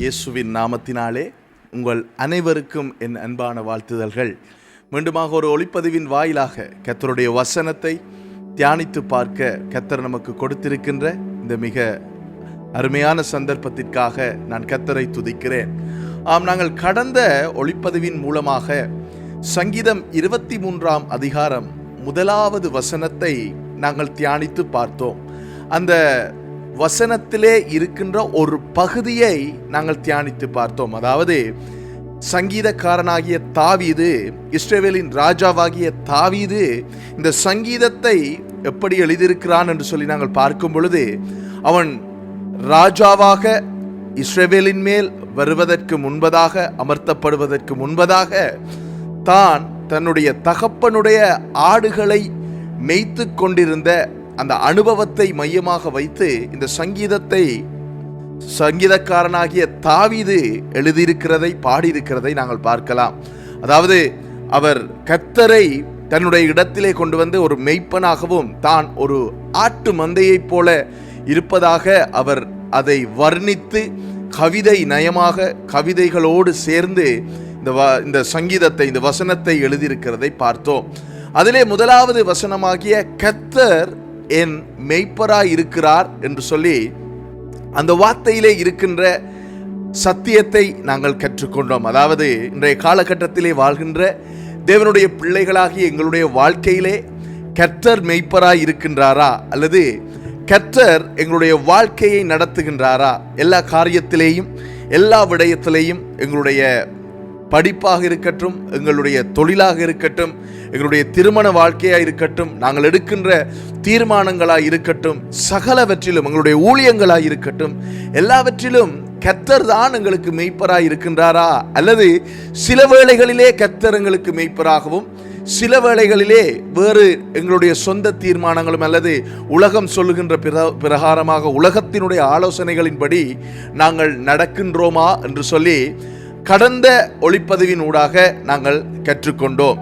இயேசுவின் நாமத்தினாலே உங்கள் அனைவருக்கும் என் அன்பான வாழ்த்துதல்கள். மீண்டுமாக ஒரு ஒளிப்பதிவின் வாயிலாக கத்தருடைய வசனத்தை தியானித்து பார்க்க கத்தர் நமக்கு கொடுத்திருக்கின்ற இந்த மிக அருமையான சந்தர்ப்பத்திற்காக நான் கத்தரை துதிக்கிறேன். ஆம் நாங்கள் கடந்த ஒளிப்பதிவின் மூலமாக சங்கீதம் இருபத்தி மூன்றாம் அதிகாரம் முதலாவது வசனத்தை நாங்கள் தியானித்து பார்த்தோம். அந்த வசனத்திலே இருக்கின்ற ஒரு பகுதியை நாங்கள் தியானித்து பார்த்தோம். அதாவது சங்கீதக்காரனாகிய தாவீது இஸ்ரேவேலின் ராஜாவாகிய தாவீது இந்த சங்கீதத்தை எப்படி எழுதியிருக்கிறான் என்று சொல்லி நாங்கள் பார்க்கும் பொழுது அவன் ராஜாவாக இஸ்ரேவேலின் மேல் வருவதற்கு முன்பதாக அமர்த்தப்படுவதற்கு முன்பதாக தான் தன்னுடைய தகப்பனுடைய ஆடுகளை மேய்த்து கொண்டிருந்த அந்த அனுபவத்தை மையமாக வைத்து இந்த சங்கீதத்தை சங்கீதக்காரனாகிய தாவிது எழுதியிருக்கிறதை பாடியிருக்கிறதை நாங்கள் பார்க்கலாம். அதாவது அவர் கத்தரை தன்னுடைய இடத்திலே கொண்டு வந்து ஒரு மெய்ப்பனாகவும் தான் ஒரு ஆட்டு மந்தையைப் போல இருப்பதாக அவர் அதை வர்ணித்து கவிதை நயமாக கவிதைகளோடு சேர்ந்து இந்த வ இந்த சங்கீதத்தை இந்த வசனத்தை எழுதியிருக்கிறதை பார்த்தோம். அதிலே முதலாவது வசனமாகிய கத்தர் என் மெய்ப்பராய் இருக்கிறார் என்று சொல்லி அந்த வார்த்தையிலே இருக்கின்ற சத்தியத்தை நாங்கள் கற்றுக்கொண்டோம். அதாவது இன்றைய காலகட்டத்திலே வாழ்கின்ற தேவனுடைய பிள்ளைகளாகிய எங்களுடைய வாழ்க்கையிலே கற்றர் மெய்ப்பராய் இருக்கின்றாரா? அல்லது கற்றர் எங்களுடைய வாழ்க்கையை நடத்துகின்றாரா? எல்லா காரியத்திலேயும் எல்லா விடயத்திலேயும் எங்களுடைய படிப்பாக இருக்கட்டும் எங்களுடைய தொழிலாக இருக்கட்டும் எங்களுடைய திருமண வாழ்க்கையாக இருக்கட்டும் நாங்கள் எடுக்கின்ற தீர்மானங்களாக இருக்கட்டும் சகலவற்றிலும் எங்களுடைய ஊழியங்களாக இருக்கட்டும் எல்லாவற்றிலும் கத்தர் தான் எங்களுக்கு மெய்ப்பராக இருக்கின்றாரா? அல்லது சில வேளைகளிலே கத்தர் எங்களுக்கு மெய்ப்பராகவும் சில வேளைகளிலே வேறு எங்களுடைய சொந்த தீர்மானங்களும் அல்லது உலகம் சொல்லுகின்ற பிர பிரகாரமாக உலகத்தினுடைய ஆலோசனைகளின்படி நாங்கள் நடக்கின்றோமா? என்று சொல்லி கடந்த ஒளிப்பதிவின் ஊடாக நாங்கள் கற்றுக்கொண்டோம்.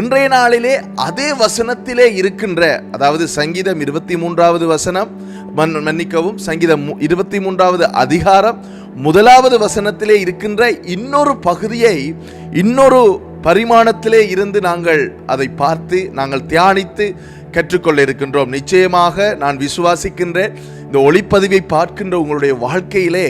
இன்றைய நாளிலே அதே வசனத்திலே இருக்கின்ற அதாவது சங்கீதம் இருபத்தி மூன்றாவது வசனம் மன் மன்னிக்கவும் சங்கீதம் இருபத்தி மூன்றாவது அதிகாரம் முதலாவது வசனத்திலே இருக்கின்ற இன்னொரு பகுதியை இன்னொரு பரிமாணத்திலே இருந்து நாங்கள் அதை பார்த்து நாங்கள் தியானித்து கற்றுக்கொள்ள இருக்கின்றோம். நிச்சயமாக நான் விசுவாசிக்கின்றேன் இந்த ஒளிப்பதிவை பார்க்கின்ற உங்களுடைய வாழ்க்கையிலே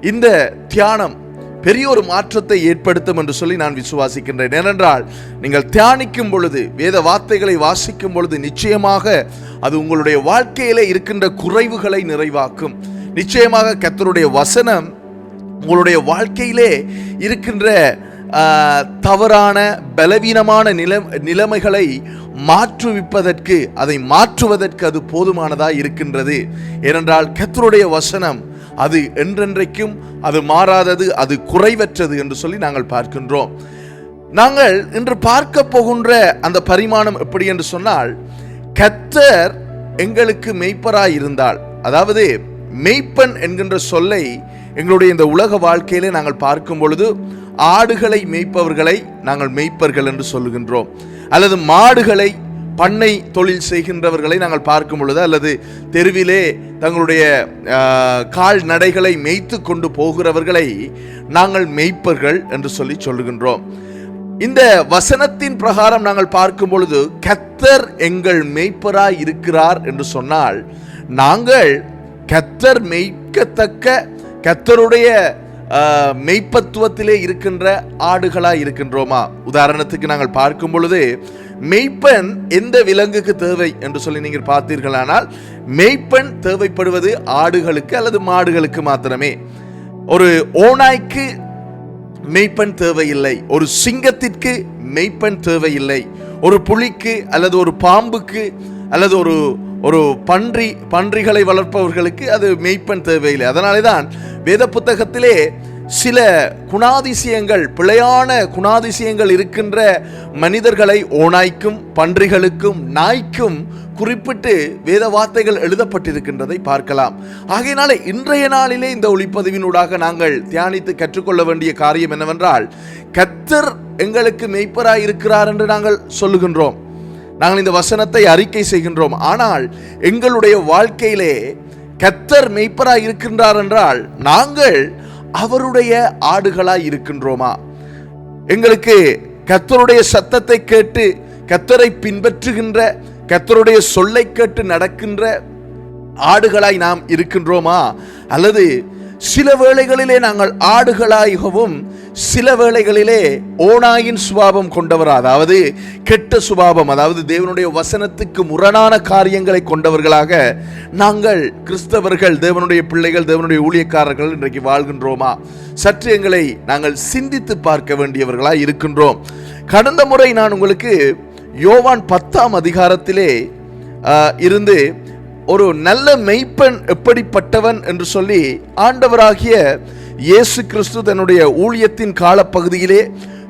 இந்த தியானம் பெரிய ஒரு மாற்றத்தை ஏற்படுத்தும் என்று சொல்லி நான் விசுவாசிக்கின்றேன். ஏனென்றால் நீங்கள் தியானிக்கும் பொழுது வேத வார்த்தைகளை வாசிக்கும் பொழுது நிச்சயமாக அது உங்களுடைய வாழ்க்கையிலே இருக்கின்ற குறைவுகளை நிறைவாக்கும். நிச்சயமாக கத்தருடைய வசனம் உங்களுடைய வாழ்க்கையிலே இருக்கின்ற தவறான பலவீனமான நில நிலைமைகளை மாற்றுவிப்பதற்கு அதை மாற்றுவதற்கு அது போதுமானதாக இருக்கின்றது. ஏனென்றால் கத்தருடைய வசனம் அது என்றென்றைக்கும் அது மாறாதது அது குறைவற்றது என்று சொல்லி நாங்கள் பார்க்கின்றோம். நாங்கள் இன்று பார்க்க போகின்ற அந்த பரிமாணம் எப்படி என்று சொன்னால் கத்தர் எங்களுக்கு மெய்ப்பராய் இருந்தால் அதாவது மெய்ப்பன் என்கின்ற சொல்லை எங்களுடைய இந்த உலக வாழ்க்கையிலே நாங்கள் பார்க்கும் பொழுது ஆடுகளை மேய்ப்பவர்களை நாங்கள் மெய்ப்பர்கள் என்று சொல்லுகின்றோம் அல்லது மாடுகளை பண்ணை தொழில் செய்கின்றவர்களை நாங்கள் பார்க்கும் பொழுது அல்லது தெருவிலே தங்களுடைய கால்நடைகளை மேய்த்து கொண்டு போகிறவர்களை நாங்கள் மெய்ப்பர்கள் என்று சொல்லி சொல்லுகின்றோம். இந்த வசனத்தின் பிரகாரம் நாங்கள் பார்க்கும் பொழுது கத்தர் எங்கள் மெய்ப்பராய் இருக்கிறார் என்று சொன்னால் நாங்கள் கத்தர் மெய்க்கத்தக்க கத்தருடைய மெய்ப்பத்துவத்திலே இருக்கின்ற ஆடுகளாய் இருக்கின்றோமா? உதாரணத்துக்கு நாங்கள் பார்க்கும் பொழுது மெய்ப்பன் எந்த விலங்குக்கு தேவை என்று சொல்லி நீங்கள் பார்த்தீர்களானால் மெய்ப்பன் தேவைப்படுவது ஆடுகளுக்கு அல்லது மாடுகளுக்கு மாத்திரமே. ஒரு ஓநாய்க்கு மெய்ப்பெண் தேவையில்லை ஒரு சிங்கத்திற்கு மெய்ப்பெண் தேவையில்லை ஒரு புலிக்கு அல்லது ஒரு பாம்புக்கு அல்லது ஒரு ஒரு பன்றி பன்றிகளை வளர்ப்பவர்களுக்கு அது மெய்ப்பெண் தேவையில்லை. அதனாலே தான் வேத புத்தகத்திலே சில குணாதிசயங்கள் பிழையான குணாதிசயங்கள் இருக்கின்ற மனிதர்களை ஓநாய்க்கும் பன்றிகளுக்கும் நாய்க்கும் குறிப்பிட்டு வேத வார்த்தைகள் எழுதப்பட்டிருக்கின்றதை பார்க்கலாம். ஆகையினால இன்றைய நாளிலே இந்த ஒளிப்பதிவினூடாக நாங்கள் தியானித்து கற்றுக்கொள்ள வேண்டிய காரியம் என்னவென்றால் கத்தர் எங்களுக்கு மெய்ப்பராய் இருக்கிறார் என்று நாங்கள் சொல்லுகின்றோம். நாங்கள் இந்த வசனத்தை அறிக்கை செய்கின்றோம். ஆனால் எங்களுடைய வாழ்க்கையிலே கத்தர் மெய்ப்பராய் இருக்கின்றார் என்றால் நாங்கள் அவருடைய ஆடுகளாய் இருக்கின்றோமா? எங்களுக்கு கத்தருடைய சத்தத்தை கேட்டு கத்தரை பின்பற்றுகின்ற கத்தருடைய சொல்லை கேட்டு நடக்கின்ற ஆடுகளாய் நாம் இருக்கின்றோமா? அல்லது சில வேளைகளிலே நாங்கள் ஆடுகளாகவும் சில வேளைகளிலே ஓனாயின் சுபாவம் கொண்டவர் அதாவது கெட்ட சுபாவம் அதாவது தேவனுடைய வசனத்துக்கு முரணான காரியங்களை கொண்டவர்களாக நாங்கள் கிறிஸ்தவர்கள் தேவனுடைய பிள்ளைகள் தேவனுடைய ஊழியக்காரர்கள் இன்றைக்கு வாழ்கின்றோமா? சற்று எங்களை நாங்கள் சிந்தித்து பார்க்க வேண்டியவர்களாய் இருக்கின்றோம். கடந்த முறை நான் உங்களுக்கு யோவான் பத்தாம் அதிகாரத்திலே ஆஹ், இருந்து ஒரு நல்ல மெய்ப்பன் எப்படிப்பட்டவன் என்று சொல்லி ஆண்டவராகிய இயேசு கிறிஸ்து தன்னுடைய ஊழியத்தின் காலப்பகுதியிலே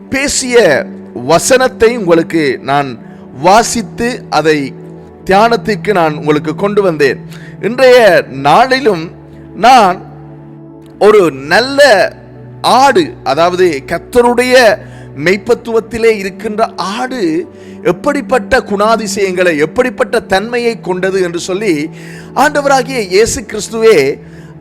பேசிய வசனத்தை உங்களுக்கு நான் வாசித்து அதை தியானத்திற்கு நான் உங்களுக்கு கொண்டு வந்தேன். இன்றைய நாளிலும் நான் ஒரு நல்ல ஆடு அதாவது கத்தருடைய மெய்ப்பத்துவத்திலே இருக்கின்ற ஆடு எப்படிப்பட்ட குணாதிசயங்களை எப்படிப்பட்ட தன்மையை கொண்டது என்று சொல்லி ஆண்டவராகிய இயேசு கிறிஸ்துவே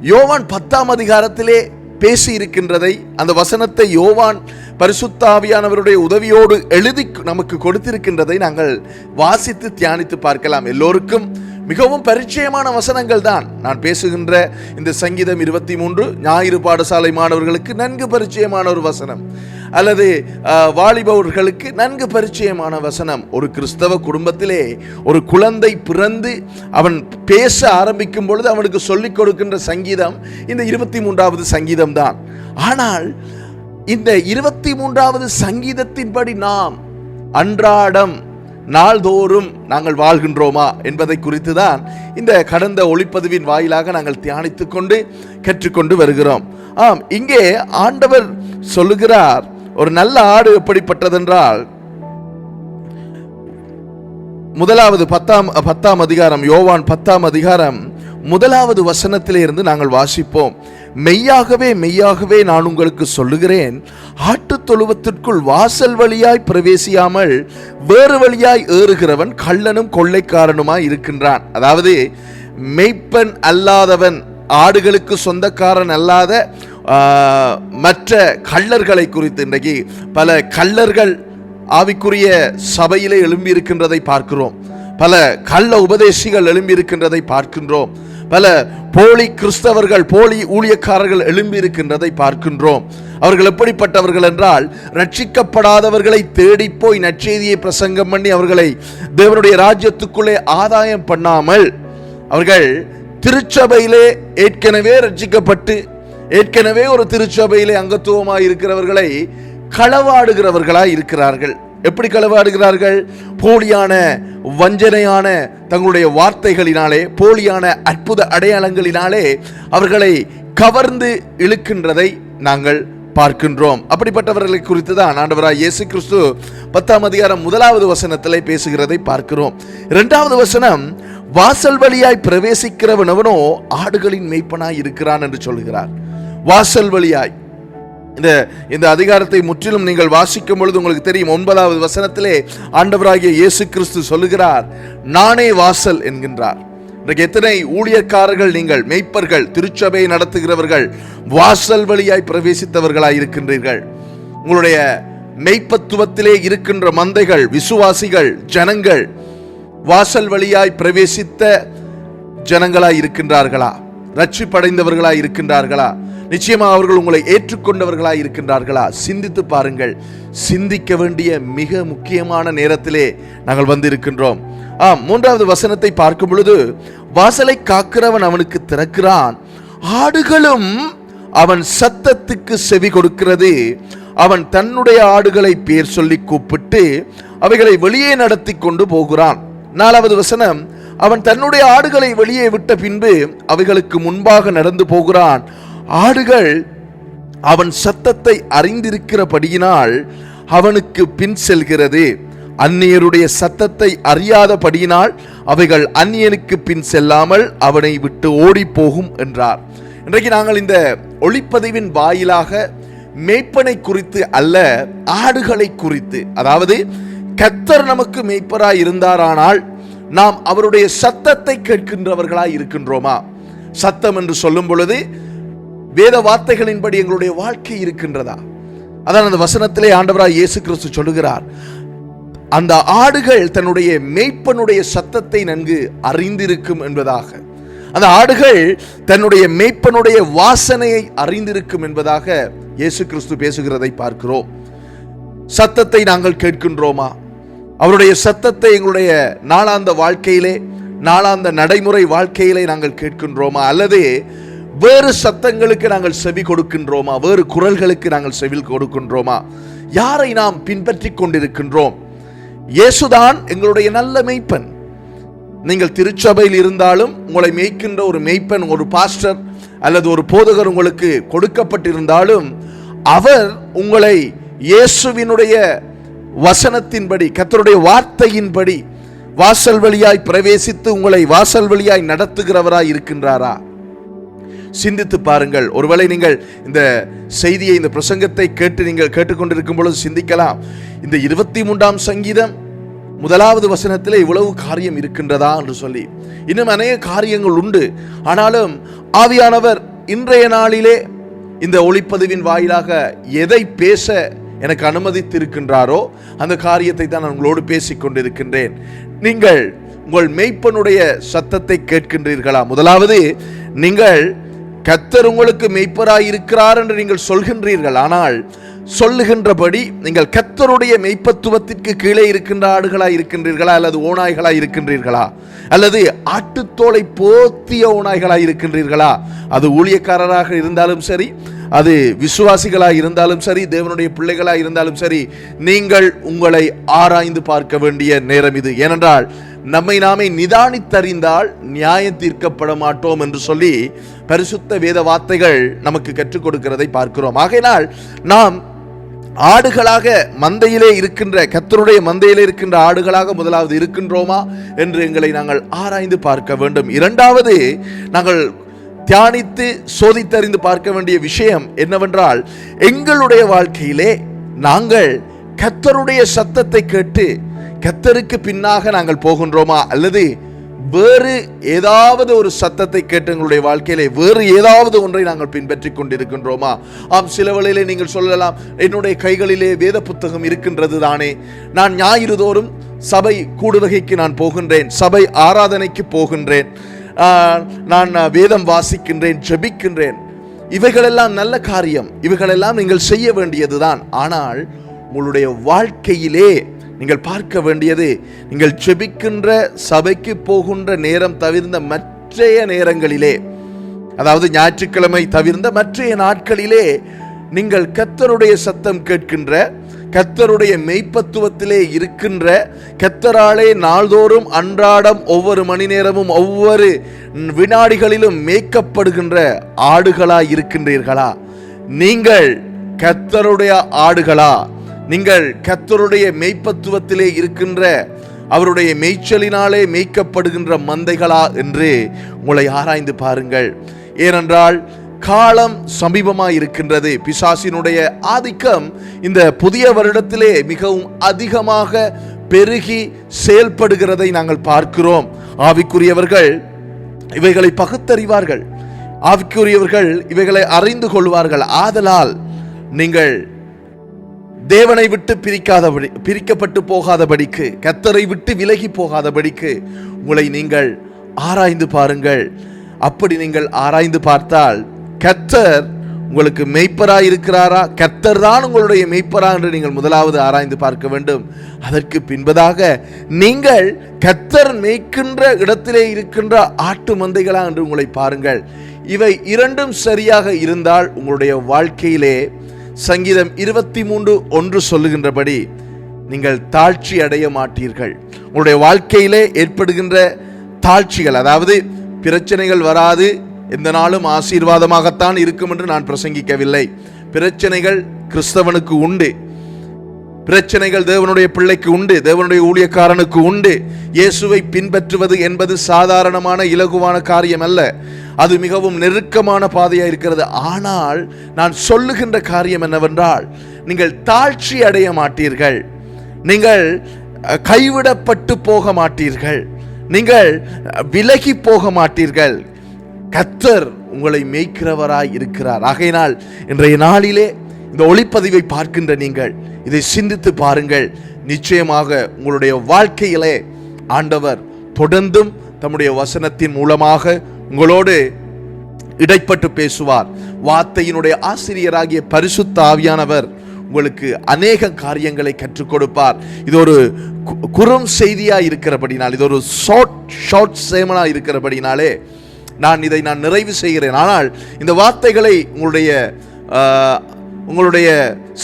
யோவான் பத்தாம் அதிகாரத்திலே பேசி இருக்கின்றதை அந்த வசனத்தை யோவான் பரிசுத்தாவியானவருடைய உதவியோடு எழுதி நமக்கு கொடுத்திருக்கின்றதை நாங்கள் வாசித்து தியானித்து பார்க்கலாம். எல்லோருக்கும் மிகவும் பரிச்சயமான வசனங்கள் தான். நான் பேசுகின்ற இந்த சங்கீதம் இருபத்தி மூன்று ஞாயிறு பாடசாலை மாணவர்களுக்கு நன்கு பரிச்சயமான ஒரு வசனம். அல்லது வாலிபவர்களுக்கு நன்கு பரிச்சயமான வசனம். ஒரு கிறிஸ்தவ குடும்பத்திலே ஒரு குழந்தை பிறந்து அவன் பேச ஆரம்பிக்கும் பொழுது அவனுக்கு சொல்லிக் கொடுக்கின்ற சங்கீதம் இந்த இருபத்தி மூன்றாவது சங்கீதம் தான். ஆனால் இந்த இருபத்தி மூன்றாவது சங்கீதத்தின்படி நாம் அன்றாடம் நாள்தோறும் நாங்கள் வாழ்கின்றோமா என்பதை குறித்து தான் இந்த கடந்த ஒளிப்பதிவின் வாயிலாக நாங்கள் தியானித்து கொண்டு கற்றுக்கொண்டு வருகிறோம். ஆம் இங்கே ஆண்டவர் சொல்லுகிறார் ஒரு நல்ல ஆடு எப்படிப்பட்டதென்றால் முதலாவது பத்தாம் பத்தாம் அதிகாரம் யோவான் பத்தாம் அதிகாரம் முதலாவது வசனத்திலிருந்து நாங்கள் வாசிப்போம். மெய்யாகவே மெய்யாகவே நான் உங்களுக்கு சொல்லுகிறேன். ஆட்டு தொழுவத்திற்குள் வாசல் வழியாய் பிரவேசியாமல் வேறு வழியாய் ஏறுகிறவன் கள்ளனும் கொள்ளைக்காரனுமாய் இருக்கின்றான். அதாவது மெய்ப்பன் அல்லாதவன் ஆடுகளுக்கு சொந்தக்காரன் அல்லாத மற்ற கள்ளர்களை குறித்து இன்றைக்கு பல கள்ளர்கள் ஆவிக்குரிய சபையிலே எழும்பியிருக்கின்றதை பார்க்கிறோம். பல கள்ள உபதேசிகள் எழும்பியிருக்கின்றதை பார்க்கின்றோம். பல போலி கிறிஸ்தவர்கள் போலி ஊழியக்காரர்கள் எழும்பி இருக்கின்றதை பார்க்கின்றோம். அவர்கள் எப்படிப்பட்டவர்கள் என்றால் ரட்சிக்கப்படாதவர்களை தேடி போய் நற்செய்தியை பிரசங்கம் பண்ணி அவர்களை தேவனுடைய ராஜ்யத்துக்குள்ளே ஆதாயம் பண்ணாமல் அவர்கள் திருச்சபையிலே ஏற்கனவே ரட்சிக்கப்பட்டு ஏற்கனவே ஒரு திருச்சபையிலே அங்கத்துவமாக இருக்கிறவர்களை களவாடுகிறவர்களாய் இருக்கிறார்கள். எப்படி களவாடுகிறார்கள்? போலியான வஞ்சனையான தங்களுடைய வார்த்தைகளினாலே போலியான அற்புத அடையாளங்களினாலே அவர்களை கவர்ந்து இழுக்கின்றதை நாங்கள் பார்க்கின்றோம். அப்படிப்பட்டவர்களை குறித்து தான் ஆண்டவராய் இயேசு கிறிஸ்து பத்தாம் அதிகாரம் முதலாவது வசனத்தில் பேசுகிறதை பார்க்கிறோம். இரண்டாவது வசனம் வாசல் வழியாய் பிரவேசிக்கிறவனவனோ ஆடுகளின் மெய்ப்பனாய் இருக்கிறான் என்று சொல்கிறார். வாசல் வழியாய். இந்த இந்த அதிகாரத்தை முற்றிலும் நீங்கள் வாசிக்கும் பொழுது உங்களுக்கு தெரியும். ஒன்பதாவது வசனத்திலே ஆண்டவராகிய இயேசு கிறிஸ்து சொல்லுகிறார் நானே வாசல் என்கின்றார். இன்றைக்கு எத்தனை ஊழியக்காரர்கள் நீங்கள் மெய்ப்பர்கள் திருச்சபையை நடத்துகிறவர்கள் வாசல் வழியாய் பிரவேசித்தவர்களாய் இருக்கின்றீர்கள். உங்களுடைய மெய்ப்பத்துவத்திலே இருக்கின்ற மந்தைகள் விசுவாசிகள் ஜனங்கள் வாசல் வழியாய் பிரவேசித்த ஜனங்களாய் இருக்கின்றார்களா? ரட்சிப்படைந்தவர்களாய் இருக்கின்றார்களா? நிச்சயமாக அவர்கள் உங்களை ஏற்றுக்கொண்டவர்களா இருக்கின்றார்களா? சிந்தித்து பாருங்கள். சிந்திக்க வேண்டிய மிக முக்கியமான நேரத்திலே நாங்கள் வந்திருக்கின்றோம். ஆம் மூன்றாவது வசனத்தை பார்க்கும் பொழுது வாசலை காக்கிறவன் அவனுக்கு திறக்கிறான். ஆடுகளும் அவன் சத்தத்துக்கு செவி கொடுக்கிறது. அவன் தன்னுடைய ஆடுகளை பேர் சொல்லி கூப்பிட்டு அவைகளை வெளியே நடத்தி கொண்டு போகிறான். நாலாவது வசனம் அவன் தன்னுடைய ஆடுகளை வெளியே விட்ட பின்பு அவைகளுக்கு முன்பாக நடந்து போகிறான். ஆடுகள் அவன் சத்தத்தை அறிந்திருக்கிறபடியினால் அவனுக்கு பின் செல்கிறது. அந்நியருடைய சத்தத்தை அறியாதபடியினால் அவைகள் அந்நியனுக்கு பின் செல்லாமல் அவனை விட்டு ஓடி போகும் என்றார். இன்றைக்கு நாங்கள் இந்த ஒளிப்பதிவின் வாயிலாக மேய்ப்பனை குறித்து அல்ல ஆடுகளை குறித்து அதாவது கத்தர் நமக்கு மேய்ப்பராய் இருந்தாரானால் நாம் அவருடைய சத்தத்தை கேட்கின்றவர்களாய் இருக்கின்றோமா? சத்தம் என்று சொல்லும் பொழுது வேத வார்த்தைகளின்படி எங்களுடைய வாழ்க்கை இருக்கின்றதா? அதான் அந்த வசனத்திலே ஆண்டவராய் இயேசு கிறிஸ்து சொல்லுகிறார். அந்த ஆடுகள் தன்னுடைய மேய்ப்பனுடைய சத்தத்தை நன்கு அறிந்திருக்கும் என்பதாக. அந்த ஆடுகள் தன்னுடைய மேய்ப்பனுடைய வாசனையை அறிந்திருக்கும் என்பதாக இயேசு கிறிஸ்து பேசுகிறதை பார்க்கிறோம். சத்தத்தை நாங்கள் கேட்கின்றோமா? அவருடைய சத்தத்தை எங்களுடைய நாளாந்த வாழ்க்கையிலே நாளாந்த நடைமுறை வாழ்க்கையிலே நாங்கள் கேட்கின்றோமா? அல்லது வேறு சத்தங்களுக்கு நாங்கள் செவி கொடுக்கின்றோமா? வேறு குரல்களுக்கு நாங்கள் செவி கொடுக்கின்றோமா? யாரை நாம் பின்பற்றி கொண்டிருக்கின்றோம்? இயேசுதான் எங்களுடைய நல்ல மெய்ப்பன். நீங்கள் திருச்சபையில் இருந்தாலும் உங்களை மேய்க்கின்ற ஒரு மெய்ப்பன் ஒரு பாஸ்டர் அல்லது ஒரு போதகர் உங்களுக்கு கொடுக்கப்பட்டிருந்தாலும் அவர் உங்களை இயேசுவினுடைய வசனத்தின்படி கத்தருடைய வார்த்தையின்படி வாசல் வழியாய் பிரவேசித்து உங்களை வாசல் வழியாய் நடத்துகிறவராய் இருக்கின்றாரா? சிந்தித்து பாருங்கள். ஒருவேளை நீங்கள் இந்த செய்தியை இந்த பிரசங்கத்தை கேட்டு நீங்கள் கேட்டுக்கொண்டிருக்கும் பொழுது சிந்திக்கலாம். இந்த இருபத்தி மூன்றாம் சங்கீதம் முதலாவது வசனத்தில் இவ்வளவு காரியம் இருக்கின்றதா என்று சொல்லி. இன்னும் அநேக காரியங்கள் உண்டு. ஆனாலும் ஆவியானவர் இன்றைய நாளிலே இந்த ஒளிப்பதிவின் வாயிலாக எதை பேச எனக்கு அனுமதித்திருக்கின்றாரோ அந்த காரியத்தை தான் நான் உங்களோடு பேசிக் கொண்டிருக்கின்றேன். நீங்கள் உங்கள் மெய்ப்பனுடைய சத்தத்தை கேட்கின்றீர்களா? முதலாவது நீங்கள் கத்தர் உங்களுக்கு மெய்ப்பராய் இருக்கிறார் என்று நீங்கள் சொல்கின்றீர்கள். ஆனால் சொல்லுகின்றபடி நீங்கள் கத்தருடைய மெய்ப்பத்துவத்திற்கு கீழே இருக்கின்ற ஆடுகளாய் இருக்கின்றீர்களா அல்லது ஓநாய்களாய் இருக்கின்றீர்களா? அல்லது ஆட்டுத்தோலை போத்திய ஓநாய்களாய் இருக்கின்றீர்களா? அது ஊழியக்காரராக இருந்தாலும் சரி அது விசுவாசிகளாக இருந்தாலும் சரி தேவனுடைய பிள்ளைகளாக இருந்தாலும் சரி நீங்கள் உங்களை ஆராய்ந்து பார்க்க வேண்டிய நேரம் இது. ஏனென்றால் நம்மை நாமே நிதானித்தறிந்தால் நியாயம் தீர்க்கப்பட மாட்டோம் என்று சொல்லி பரிசுத்த வேத வார்த்தைகள் நமக்கு கற்றுக் கொடுக்கிறதை பார்க்கிறோம். ஆகையினால் நாம் ஆடுகளாக மந்தையிலே இருக்கின்ற கத்தருடைய மந்தையிலே இருக்கின்ற ஆடுகளாக முதலாவது இருக்கின்றோமா என்று எங்களை நாங்கள் ஆராய்ந்து பார்க்க வேண்டும். இரண்டாவது நாங்கள் தியானித்து சோதித்தறிந்து பார்க்க வேண்டிய விஷயம் என்னவென்றால் எங்களுடைய வாழ்க்கையிலே நாங்கள் கத்தருடைய சத்தத்தை கேட்டு கத்தருக்கு பின்னாக நாங்கள் போகின்றோமா? அல்லது வேறு ஏதாவது ஒரு சத்தத்தை கேட்டு எங்களுடைய வாழ்க்கையிலே வேறு ஏதாவது ஒன்றை நாங்கள் பின்பற்றி கொண்டிருக்கின்றோமா? ஆம் சில வேளையிலே நீங்கள் சொல்லலாம் என்னுடைய கைகளிலே வேத புத்தகம் இருக்கின்றது தானே. நான் ஞாயிறு தோறும் சபை கூடுவகைக்கு நான் போகின்றேன் சபை ஆராதனைக்கு போகின்றேன். நான் வேதம் வாசிக்கின்றேன் ஜெபிக்கின்றேன். இவைகளெல்லாம் நல்ல காரியம் இவைகளெல்லாம் நீங்கள் செய்ய வேண்டியதுதான். ஆனால் உங்களுடைய வாழ்க்கையிலே நீங்கள் பார்க்க வேண்டியது நீங்கள் செபிக்கின்ற சபைக்கு போகின்ற நேரம் தவிர்ந்த மற்றைய நேரங்களிலே அதாவது ஞாயிற்றுக்கிழமை தவிர்ந்த மற்றைய நாட்களிலே நீங்கள் கத்தருடைய சத்தம் கேட்கின்ற கத்தருடைய மெய்ப்பத்துவத்திலே இருக்கின்ற கத்தராலே நாள்தோறும் அன்றாடம் ஒவ்வொரு மணி நேரமும் ஒவ்வொரு வினாடிகளிலும் மேய்க்கப்படுகின்ற ஆடுகளா இருக்கின்றீர்களா? நீங்கள் கத்தருடைய ஆடுகளா? நீங்கள் கத்தருடைய மெய்ப்பத்துவத்திலே இருக்கின்ற அவருடைய மெய்ச்சலினாலே மேய்க்கப்படுகின்ற மந்தைகளா என்று உங்களை ஆராய்ந்து பாருங்கள். ஏனென்றால் காலம் சமீபமாக இருக்கின்றது. பிசாசினுடைய ஆதிக்கம் இந்த புதிய வருடத்திலே மிகவும் அதிகமாக பெருகி செயல்படுகிறதை நாங்கள் பார்க்கிறோம். ஆவிக்குரியவர்கள் இவைகளை பகுத்தறிவார்கள். ஆவிக்குரியவர்கள் இவைகளை அறிந்து கொள்வார்கள். ஆதலால் நீங்கள் தேவனை விட்டு பிரிக்காதபடி பிரிக்கப்பட்டு போகாதபடிக்கு கத்தரை விட்டு விலகி போகாதபடிக்கு உங்களை நீங்கள் ஆராய்ந்து பாருங்கள். அப்படி நீங்கள் ஆராய்ந்து பார்த்தால் கத்தர் உங்களுக்கு மெய்ப்பராக இருக்கிறாரா? கத்தர் தான் உங்களுடைய மெய்ப்பரா என்று நீங்கள் முதலாவது ஆராய்ந்து பார்க்க வேண்டும். அதற்கு பின்பதாக நீங்கள் கத்தர் மேய்க்கின்ற இடத்திலே இருக்கின்ற ஆட்டு மந்தைகளா என்று உங்களை பாருங்கள். இவை இரண்டும் சரியாக இருந்தால் உங்களுடைய வாழ்க்கையிலே சங்கீதம் இருபத்தி மூன்று ஒன்று சொல்லுகின்றபடி நீங்கள் தாழ்ச்சி அடைய மாட்டீர்கள். உங்களுடைய வாழ்க்கையிலே ஏற்படுகின்ற தாழ்ச்சிகள் அதாவது பிரச்சனைகள் வராது எந்த நாளும் ஆசீர்வாதமாகத்தான் இருக்கும் என்று நான் பிரசங்கிக்கவில்லை. பிரச்சனைகள் கிறிஸ்தவனுக்கு உண்டு. பிரச்சனைகள் தேவனுடைய பிள்ளைக்கு உண்டு தேவனுடைய ஊழியக்காரனுக்கு உண்டு. இயேசுவை பின்பற்றுவது என்பது சாதாரணமான இலகுவான காரியம் அல்ல அது மிகவும் நெருக்கமான பாதையா இருக்கிறது. ஆனால் நான் சொல்லுகின்ற காரியம் என்னவென்றால் நீங்கள் தாழ்ச்சி அடைய மாட்டீர்கள். நீங்கள் கைவிடப்பட்டு போக மாட்டீர்கள். நீங்கள் விலகி போக மாட்டீர்கள். கத்தர் உங்களை மேய்க்கிறவராய் இருக்கிறார். ஆகையினால் இன்றைய நாளிலே இந்த ஒளிப்பதிவை பார்க்கின்ற நீங்கள் இதை சிந்தித்து பாருங்கள். நிச்சயமாக உங்களுடைய வாழ்க்கையிலே ஆண்டவர் தொடர்ந்தும் தம்முடைய வசனத்தின் மூலமாக உங்களோடு இடைப்பட்டு பேசுவார். வார்த்தையினுடைய ஆசிரியராகிய பரிசுத்த ஆவியானவர் உங்களுக்கு அநேக காரியங்களை கற்றுக் கொடுப்பார். இது ஒரு கு- குறும் செய்தியாக இருக்கிறபடினால் இது ஒரு ஷார்ட் ஷார்ட் சேமனாக இருக்கிறபடினாலே நான் இதை நான் நிறைவு செய்கிறேன். ஆனால் இந்த வார்த்தைகளை உங்களுடைய உங்களுடைய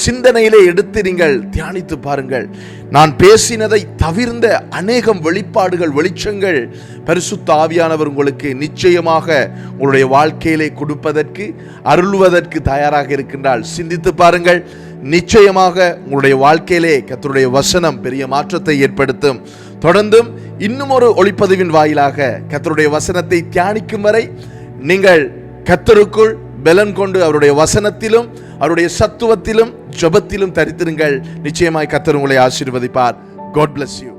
சிந்தனையிலே எடுத்து நீங்கள் தியானித்து பாருங்கள். நான் பேசினதை தவிர்ந்த அநேகம் வெளிப்பாடுகள் வெளிச்சங்கள் பரிசுத்த ஆவியானவர் உங்களுக்கு நிச்சயமாக உங்களுடைய வாழ்க்கையிலே கொடுப்பதற்கு அருள்வதற்கு தயாராக இருக்கின்றால் சிந்தித்து பாருங்கள். நிச்சயமாக உங்களுடைய வாழ்க்கையிலே கத்தருடைய வசனம் பெரிய மாற்றத்தை ஏற்படுத்தும். தொடர்ந்தும் இன்னும் ஒரு ஒளிப்பதிவின் வாயிலாக கத்தருடைய வசனத்தை தியானிக்கும் வரை நீங்கள் கத்தருக்குள் பலன் கொண்டு அவருடைய வசனத்திலும் அவருடைய சத்துவத்திலும் ஜெபத்திலும் தரித்திருங்கள். நிச்சயமாய் கத்தர் உங்களை ஆசீர்வதிப்பார். God bless you